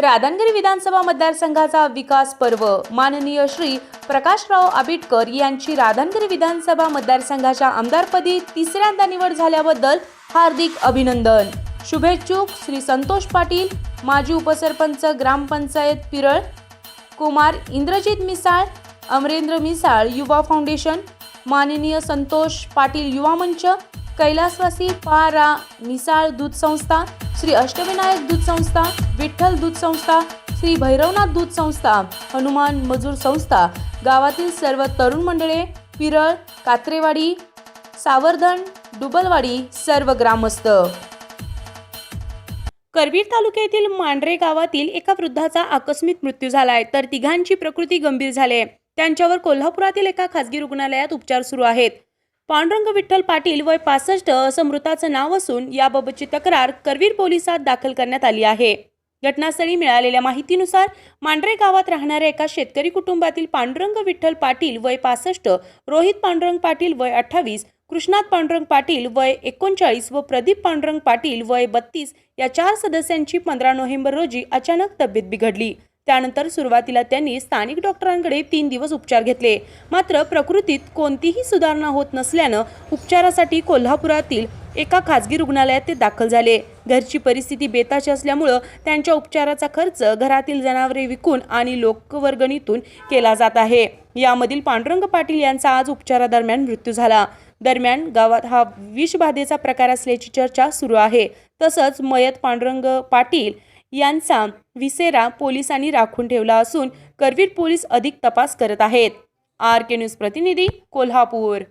राधानगिरी विधानसभा मतदारसंघाचा विकास पर्व. माननीय श्री प्रकाशराव आबिटकर यांची राधानगिरी विधानसभा मतदारसंघाच्या आमदारपदी तिसऱ्यांदा निवड झाल्याबद्दल हार्दिक अभिनंदन. शुभेच्छुक श्री संतोष पाटील माजी उपसरपंच ग्रामपंचायत पिरळ कुमार इंद्रजित मिसाळ अमरेंद्र मिसाळ युवा फाउंडेशन माननीय संतोष पाटील युवा मंच कैलासवासी पारा मिसाळ दूध संस्था श्री अष्टविनायक दूध संस्था विठ्ठल दूध संस्था श्री भैरवनाथ दूध संस्था हनुमान मजूर संस्था गावातील सर्व तरुण मंडळे पिरळ कात्रेवाडी सावर्धन डुबलवाडी सर्व ग्रामस्थ. करवीर तालुक्यातील मांढरे गावातील एका वृद्धाचा आकस्मिक मृत्यू झालाय तर तिघांची प्रकृती गंभीर झाली आहे त्यांच्यावर कोल्हापुरातील एका खासगी रुग्णालयात उपचार सुरू आहेत. पांडुरंग विठ्ठल पाटील वय पासष्ट असं मृताचं नाव असून याबाबतची तक्रार करवीर पोलिसात दाखल करण्यात आली आहे. घटनास्थळी मिळालेल्या माहितीनुसार मांढरे गावात राहणाऱ्या एका शेतकरी कुटुंबातील पांडुरंग विठ्ठल पाटील वय पासष्ट रोहित पांडुरंग पाटील वय अठ्ठावीस कृष्णात पांडुरंग पाटील वय एकोणचाळीस व प्रदीप पांडुरंग पाटील वय बत्तीस या चार सदस्यांची पंधरा नोव्हेंबर रोजी अचानक तब्येत बिघडली. त्यानंतर सुरुवातीला त्यांनी स्थानिक डॉक्टरांकडे तीन दिवस उपचार घेतले. मात्र प्रकृतीत कोणतीही सुधारणा होत नसल्यानं उपचारासाठी कोल्हापुरातील एका खाजगी रुग्णालयात ते दाखल झाले. घरची परिस्थिती बेताची असल्यामुळं त्यांच्या उपचाराचा खर्च घरातील जनावरे विकून आणि लोकवर्गणीतून केला जात आहे. यामधील पांडुरंग पाटील यांचा आज उपचारादरम्यान मृत्यू झाला. दरम्यान गावात हा विषबाधेचा प्रकार असल्याची चर्चा सुरू आहे. तसंच मयत पांडुरंग पाटील यांचा विसेरा पोलिसांनी राखून ठेवला असून करवीर पोलीस अधिक तपास करत आहेत. आर के न्यूज प्रतिनिधी कोल्हापूर.